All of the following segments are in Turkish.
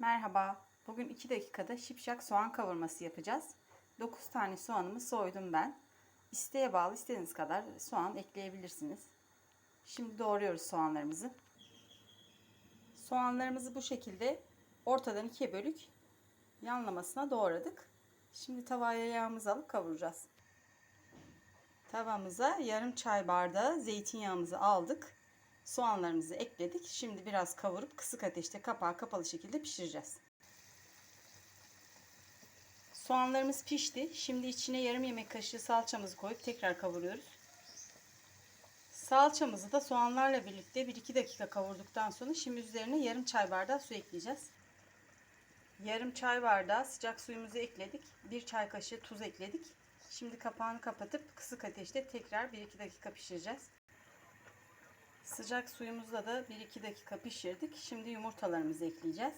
Merhaba. Bugün 2 dakikada şipşak soğan kavurması yapacağız. 9 tane soğanımı soydum ben. İsteğe bağlı istediğiniz kadar soğan ekleyebilirsiniz. Şimdi doğruyoruz soğanlarımızı. Soğanlarımızı bu şekilde ortadan ikiye bölük yanlamasına doğradık. Şimdi tavaya yağımızı alıp kavuracağız. Tavamıza yarım çay bardağı zeytinyağımızı aldık. Soğanlarımızı ekledik. Şimdi biraz kavurup kısık ateşte kapağı kapalı şekilde pişireceğiz. Soğanlarımız pişti. Şimdi içine yarım yemek kaşığı salçamızı koyup tekrar kavuruyoruz. Salçamızı da soğanlarla birlikte 1-2 dakika kavurduktan sonra şimdi üzerine yarım çay bardağı su ekleyeceğiz. Yarım çay bardağı sıcak suyumuzu ekledik. 1 çay kaşığı tuz ekledik. Şimdi kapağını kapatıp kısık ateşte tekrar 1-2 dakika pişireceğiz. Sıcak suyumuzla da 1-2 dakika pişirdik. Şimdi yumurtalarımızı ekleyeceğiz.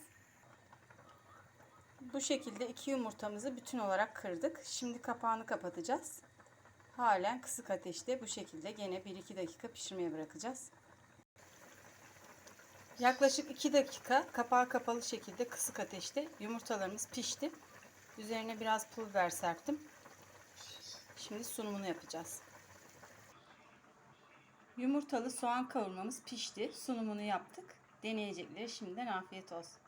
Bu şekilde iki yumurtamızı bütün olarak kırdık. Şimdi kapağını kapatacağız. Halen kısık ateşte bu şekilde gene 1-2 dakika pişirmeye bırakacağız. Yaklaşık 2 dakika kapağı kapalı şekilde kısık ateşte yumurtalarımız pişti. Üzerine biraz pul serptim. Şimdi sunumunu yapacağız. Yumurtalı soğan kavurmamız pişti. Sunumunu yaptık. Deneyecekleri şimdiden afiyet olsun.